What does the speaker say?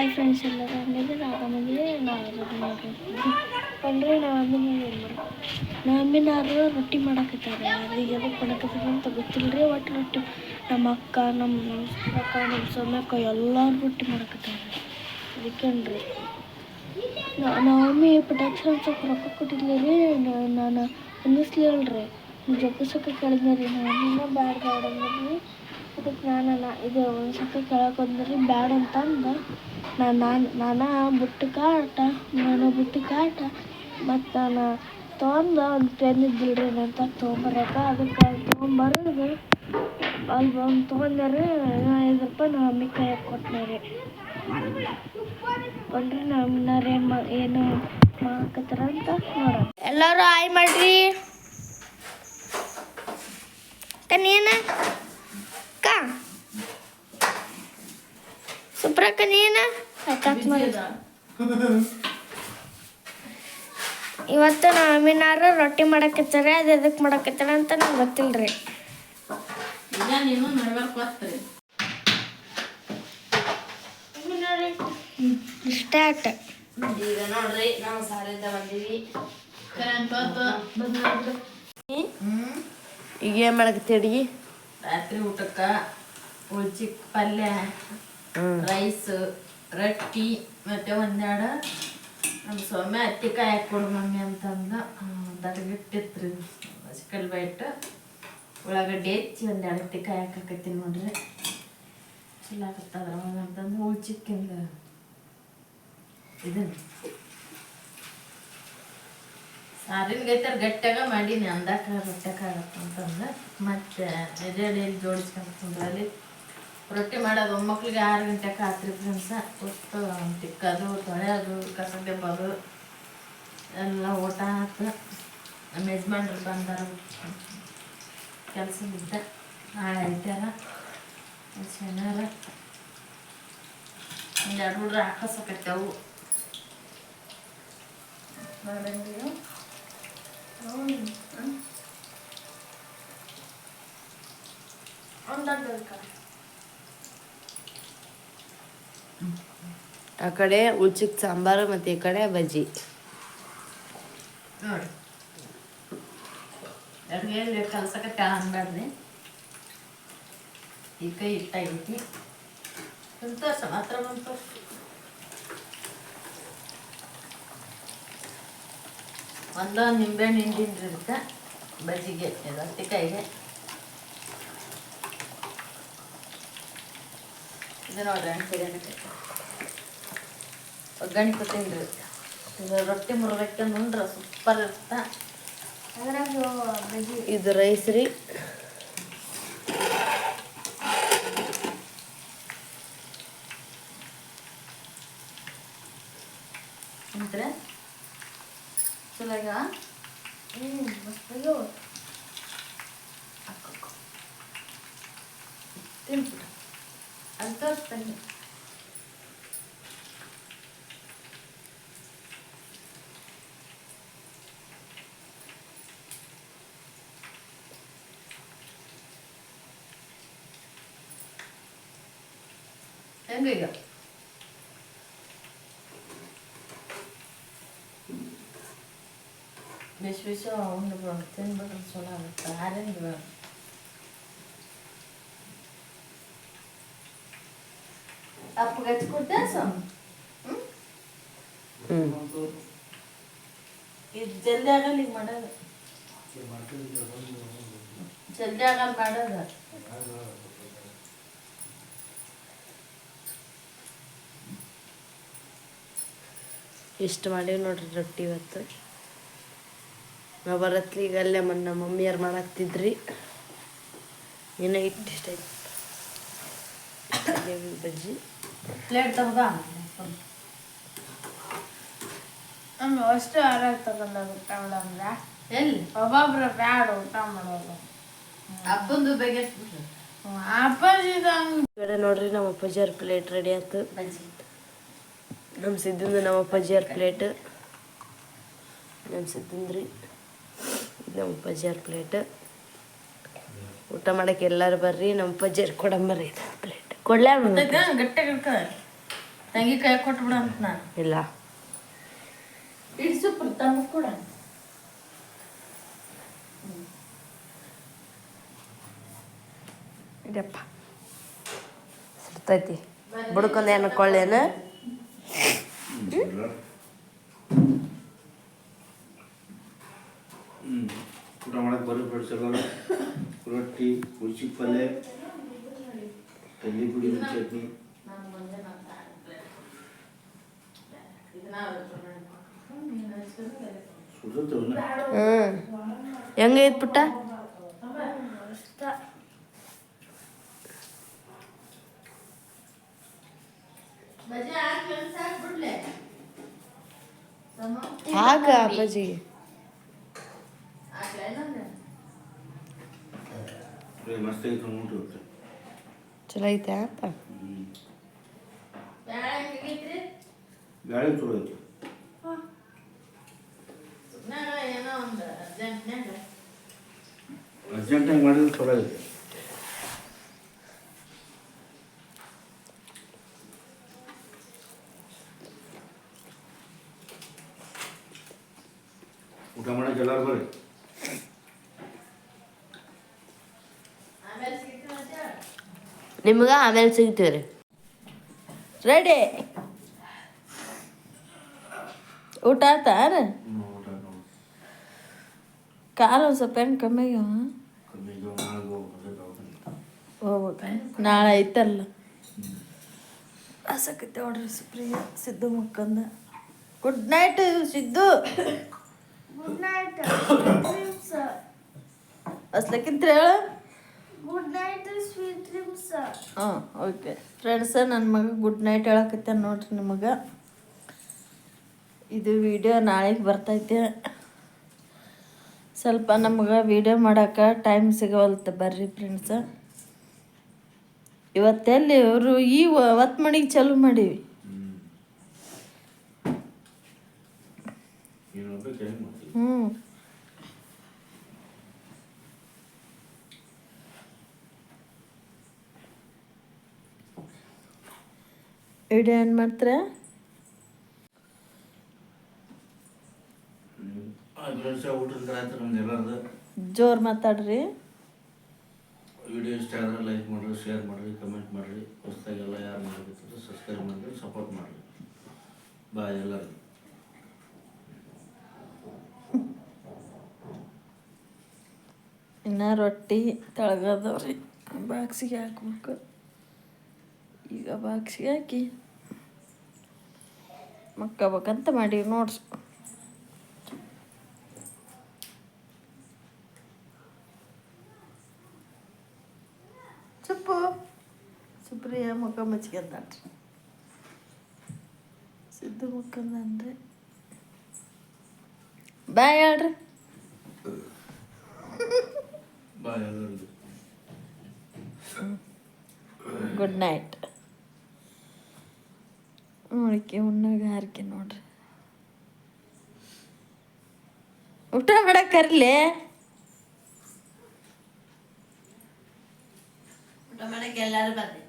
Hi friends ಎಲ್ಲರೂ ಹಂಗಿದ್ರೆ ಆರಾಮಾಗಿದೆ ನಾವು ಬಂದರೆ ನಾವು ಅಮ್ಮಿನ ಏನು ಮಾಡಿ ನಮ್ಮ ಅಮ್ಮಿನಾರು ರೊಟ್ಟಿ ಮಾಡಕತ್ತಾರೆ ಅದು ಎದಕ್ಕೆ ಮಾಡಕತ್ತಾರೆ ಅಂತ ಗೊತ್ತಿಲ್ಲ ರೀ ಒಟ್ಟು ರೊಟ್ಟಿ ನಮ್ಮ ಅಕ್ಕ ನಮ್ಮ ಅಕ್ಕ ನಮ್ಮ ಸೊಮ್ಮಕ್ಕ ಎಲ್ಲರೂ ರೊಟ್ಟಿ ಮಾಡಕತ್ತಾರೆ ಅದಕ್ಕೇನ್ರಿ ನಮ್ಮ ಮಮ್ಮಿ ಪಟಾಕ್ಷಿ ಹಚ್ಚಕ್ಕೆ ರೊಕ್ಕ ಕೊಟ್ಟಿದ್ಲ ರೀ ನಾನು ಅನ್ನಿಸ್ಲಿಲ್ರಿ ಜಗ್ಗಿಸಕ್ಕೆ ಕೇಳಿದ್ನ ರೀ ಮಮ್ಮಿನ ಬ್ಯಾಡ ಬ್ಯಾಡ ಅಂದ್ರಿ ಅದಕ್ಕೆ ನಾನು ನಾ ಇದು ಒಂದು ಸಕ್ಕ ಕೇಳಕ್ಕೆ ಬಂದ್ರಿ ಬ್ಯಾಡ ಅಂತಂದು. ನಾನು ನಾನು ನಾನು ಬುಟ್ಟು ಕಾಟ ನಾನು ಬುಟ್ಟಿ ಕಾಟ ಮತ್ತು ನಾನು ತೊಗೊಂಡು ಒಂದು ಪೆನ್ ಇದ್ದಿಲ್ಲ ರೀ ಅಂತ ತೊಗೊಂಬರಕ ಅದಕ್ಕೆ ತೊಗೊಂಬರೋದು ಅಲ್ಲಿ ಬಂದು ತೊಗೊಂಡೆ ರೀ ಐದು ರೂಪಾಯಿ ನಮ್ಮ ಮಮ್ಮಿ ಕೈಯಾಗ ಕೊಟ್ಟೆ ರೀ. ಬಂದ್ರೆ ನಮ್ಮ ಏನು ಏನು ಮಾಡಕತ್ತಾರ ಅಂತ ನೋಡೋಣ. ಎಲ್ಲರೂ ಆಯ್ ಮಾಡ್ರಿ. ನೀನು ಅಕ್ಕ ಸುಪ್ರಕ್ಕ ನೀನು ಇವತ್ತು ನಮ್ಮ ಅಮ್ಮಿನಾರು ರೊಟ್ಟಿ ಮಾಡಕತ್ತಾರೆ ಅದು ಎದಕ್ಕೆ ಮಾಡಕತ್ತಾರೆ ಅಂತ ನಂಗೆ ಗೊತ್ತಿಲ್ಲ ರೀ ಸ್ಟಾರ್ಟ್ ಈಗ ನೋಡ್ರಿ ನಾವು ಸಾಲಿಂದ ಬಂದೀವಿ. ಹ್ಮ್. ಈಗ ಏನ್ ಮಾಡಕತ್ತೀರಿ ರಾತ್ರಿ ಊಟಕ್ಕ ಉಳ್ಚಿಕ್ ಪಲ್ಯ. ರೈಸ್ ರೊಟ್ಟಿ, ಮತ್ತೆ ಒಂದೆರಡು, ನಮ್ಮ ಸೊಮ್ಮೆ ಹತ್ತಿ ಕಾಯಿ ಕೊಡು ಮಮ್ಮಿ ಅಂತಂದ ದಡಗಿಟ್ಟಿತ್ರಿ ಚಿಕಲ್ ಬೈಟ್ ಉಳ್ಳಾಗಡ್ಡಿ ಹೆಚ್ಚಿ ಒಂದೆರಡು ಹತ್ತಿ ಕಾಯಿ ಹಾಕಕತ್ತೀನಿ ನೋಡ್ರಿ. ಚಲೋ ಆಗತ್ತದ್ರ ಅಂತಂದು ಉಳ್ಚಿಕ್ಕಿಂದ ಇದನ್ನ. ಸಾರಿನ ಗೈತಾರ ಗಟ್ಟಾಗ ಮಾಡೀನಿ, ಅಂದಾಕ ರೊಟ್ಟಕ್ಕಾಗತ್ತ ಅಂತಂದು ಮತ್ತೆ ಎಡೆಯಲ್ಲಿ ಜೋಡಿಸ್ಕೊಂಡ್ರಲ್ಲಿ ರೊಟ್ಟಿ ಮಾಡೋದು ಒಮ್ಮಕ್ಳಿಗೆ ಆರು ಗಂಟೆಗೆ ಆತ್ರಿ ಫ್ರೆಂಡ್ಸ ಒಟ್ಟು ತಿಕ್ಕೋದು, ತೊಳೆಯೋದು ಕಸ ತೆಪ್ಪೋದು ಎಲ್ಲ ಊಟ ಆಯ್ತು ನಮ್ಮ ಯಜಮಾನ್ರು ಬಂದಾರ. ಕೆಲಸದಿದ್ದ ನಾಳೆ ಐತಾರ ಶನಿವಾರ ಎರಡು ಹುಡ್ರು ಹಾಕಸಕತ್ತವು. ನೋಡಂಗಿಲ್ಲ ಆ ಕಡೆ ಉಳ್ಚಿಕ್ ಸಾಂಬಾರು ಮತ್ತೆ ಈ ಕಡೆ ಬಜ್ಜಿ. ನೋಡಿ. ಅಡುಗೆಯಲ್ಲಿ ಕಲ್ಸಕತ್ತೆ ಅನ್ಬೇಡ್ರಿ ಈ ಮಾತ್ರ ಬಂತು. ನಿಂಬೆ ನಿಂಬೆಹಣ್ಣು ಇದಕ್ಕೆ ಬಜ್ಜಿಗೆ ಇದು ಹತ್ತಿಕಾಯಿಗೆ ಇದು ನೋಡ್ರಿ ಹಣ್ಣು ಒಗ್ಗರಣೆ ಕೊಟ್ಟಿನ್ರಿ ಇದು ರೊಟ್ಟಿ ಮುರುಗಟ್ಟೆ ಉಂಡ್ರೆ ಸೂಪರ್ ಇರುತ್ತೆ ಇದು ರೈಸ್ ರೀ. ಅಂತಾರೆ ಚಲೋ ಆಗ್ಯಾವ? ಹಾಕ್ಕೊ. أسباب تانية എങ്കിയ بشويشة وهم بروحتين بغل صلاة بتعالين بروحتين ಅಪ್ಪಗೆ ಹಚ್ಕೊಡ್ತೆ ಇದು ಜಲ್ದಿ ಆಗಲ್ಲ ಈಗ ಮಾಡೋದು. ಜಲ್ದಿ ಆಗಲ್ಲ ಮಾಡೋದು. ಇಷ್ಟು ಮಾಡೀವಿ ನೋಡ್ರಿ ರೊಟ್ಟಿ ಇವತ್ತು. ನಾವು ಬರತ್ಲಿ ಈಗ ಅಲ್ಲೇ ಮೊನ್ನೆ ನಮ್ಮ ಮಮ್ಮಿಯವ್ರು ಮಾಡಾಕ್ತಿದ್ರಿ. ಏನೋ ಇಟ್ಟು ಇಷ್ಟ ಬಜ್ಜಿ. ಪ್ಲೇಟ್ ತಗದ ನಾನು ಅಷ್ಟು ಆರಾಗ ತಗೊಂಡಾಗ ಊಟ ಮಾಡಂದ್ರೆ ಎಲ್ಲಿ ಒಬ್ಬೊಬ್ರು ಬ್ಯಾಡ ಊಟ ಮಾಡೋದು ಅಪ್ಪಂದು ಬೇಗ ಕಡೆ ನೋಡ್ರಿ ನಮ್ಮ ಅಪ್ಪಾಜಿಯವ್ರ ಪ್ಲೇಟ್ ರೆಡಿ ಆಯ್ತು ನಮ್ಮ ಸಿದ್ದಿಂದ ನಮ್ಮ ಅಪ್ಪಾಜಿಯವ್ರ ಪ್ಲೇಟ್ ನಮ್ಮ ಸಿದ್ದಿಂದ್ರಿ ಇದು ನಮ್ಮ ಅಪ್ಪಾಜಿಯವ್ರ ಪ್ಲೇಟ್ ಊಟ ಮಾಡಕ್ಕೆ ಎಲ್ಲರೂ ಬರ್ರಿ ನಮ್ಮ ಅಪ್ಪಾಜಿಯವ್ರು ಕೊಡಂಬರ್ರಿ ಇದು ಪ್ಲೇಟ್ ಕೊಡ್ಲಾ ಗಟ್ಟೆ ಗಟ್ಟ ತಂಗಿ ಕೈ ಕೊಟ್ಬಿಡ ಅಂತ ನಾನು. ಇಲ್ಲ. ಇಡ್ಸು ತಮ್ಮ ಕೂಡ. ಇಡಪ್ಪ. ಸುಡ್ತೈತಿ. ಬುಡ್ಕೊಂಡ್ ಏನು ಕೊಳ್ಳೇನ? ಹ್ಞೂ ಊಟ ಮಾಡಕ್ಕೆ ಬರೋ ರೊಟ್ಟಿ ಹುಚ್ಚಿ ಪಲ್ಯ. ತಲ್ಲಿ ಪುಡಿ ಚಟ್ನಿ ಸುಡುತ್ತವನ್ನ ಹ್ಞೂ ಹೆಂಗೈತ್ ಪುಟ್ಟ ಬಜೆ ಹಾಕಿ ಸಾಕ್ಬಿಡ್ಲೆ ಸಮ ಹಾಕ ಅಪ್ಪಾಜಿ ಹಾಕ್ಲ ಇನ್ನೊಂದು ಮಸ್ತ್ ಐತೆ ಉಂಟು ಇವತ್ತು ಚಲೋ ಐತೆ ಅಪ್ಪ ಹ್ಞೂ ಬ್ಯಾಳೆ ಹೆಂಗೈತ್ರಿ ಗಾಳಿ ಚಲೋ ಐತಿ ಸುಮ್ಮನೆ ಏನೋ ಒಂದು ಅರ್ಜೆಂಟ್ನಾಗ ಅರ್ಜೆಂಟಾಗಿ ಮಾಡಿದ್ರೆ ಚಲೋ ಐತಿ ಊಟ ಮಾಡಕ್ಕೆ ಎಲ್ಲರೂ ಬರ್ರಿ ಆಮೇಲೆ ಸಿಗ್ತೀನಿ ಅಂತ ಹೇಳು. ನಿಮ್ಗೆ ಆಮೇಲೆ ಸಿಗ್ತೀವಿ ರೀ ರೆಡಿ ಊಟ ಆತಾರ ಕಾಲು ಸ್ವಲ್ಪ ಹೆಂಗೆ ಕಮ್ಮಿ ಆಗ್ಯಾವ? ಕಮ್ಮಿ ನಾಳೆ ಹೋಗ್ಬೇಕು. ನಾಳೆ ಐತಲ್ಲ. ಆಸಕತ್ತೆ ನೋಡ್ರಿ Supriya Siddu ಮುಕ್ಕಂದ. Good night Siddu. Good night dreams ಹಸ್ಲಕ್ಕಿಂತ ಹೇಳ. ಗುಡ್ ನೈಟ್ ಹಾಂ ಓಕೆ. ಫ್ರೆಂಡ್ಸ ನನ್ನ ಮಗ ಗುಡ್ ನೈಟ್ ಹೇಳಕತ್ತೆ ನೋಡ್ರಿ ನಿಮಗೆ. ಇದು ವಿಡಿಯೋ ನಾಳೆಗೆ ಬರ್ತೈತೆ. ಸ್ವಲ್ಪ ನಮ್ಗೆ ವಿಡಿಯೋ ಮಾಡೋಕೆ ಟೈಮ್ ಸಿಗವಲ್ತ ಬರ್ರಿ ಫ್ರೆಂಡ್ಸ ಇವತ್ತೆಲ್ಲಿ ಅವರು ಈ ಒತ್ತು ಮಣಿಗೆ ಚಾಲು ಮಾಡೀವಿ. ಹ್ಞೂ ಏನು ಹೋಗ್ಬೇಕು ಹೆಂಗೆ ಮಾಡ್ತೀವಿ ಹ್ಞೂ ವಿಡಿಯೋ ಏನು ಮಾಡ್ತಾರೆ? ಜೋರು ಮಾತಾಡ್ರಿ. ವಿಡಿಯೋ ಇಷ್ಟ ಆದರೆ ಲೈಕ್ ಮಾಡಿರಿ ಶೇರ್ ಮಾಡಿರಿ ಕಮೆಂಟ್ ಮಾಡಿರಿ. ಹೊಸ್ದಾಗೆಲ್ಲ ಯಾರು ಮಾಡಬೇಕಿದ್ರೆ ಸಬ್ಸ್ಕ್ರೈಬ್ ಮಾಡಿರಿ ಸಪೋರ್ಟ್ ಮಾಡಿರಿ. ಬಾಯ್ ಎಲ್ಲರಿಗೂ. ಇನ್ನು ರೊಟ್ಟಿ ತಳಗದವ್ರಿ ಬಾಕ್ಸಿಗೆ ಹಾಕ್ಬೇಕು. ಈಗ ಬಾಕ್ಸಿಗೆ ಹಾಕಿ ಮಕ್ಕಬೇಕಂತ ಮಾಡಿ ನೋಡ್ರಿ ಸುಪ್ಪು. ಸುಪ್ರಿಯ ಮುಖ ಮುಚ್ಕೊಂಡ್ರಿ ಸಿದ್ದು ಮುಖಂದ ಅಂದ್ರೆ ಬಾಯ್ ಹೇಳ್ರಿ ಗುಡ್ ನೈಟ್. ನೋಡಿಕೆ ಉಣ್ಣಾಗ ಹಾರಿಕೆ ನೋಡ್ರಿ? ಊಟ ಮಾಡಕ್ ಕರ್ಲಿ ಊಟ ಮಾಡಕ್ಕೆ ಎಲ್ಲರೂ ಬರ್ರಿ.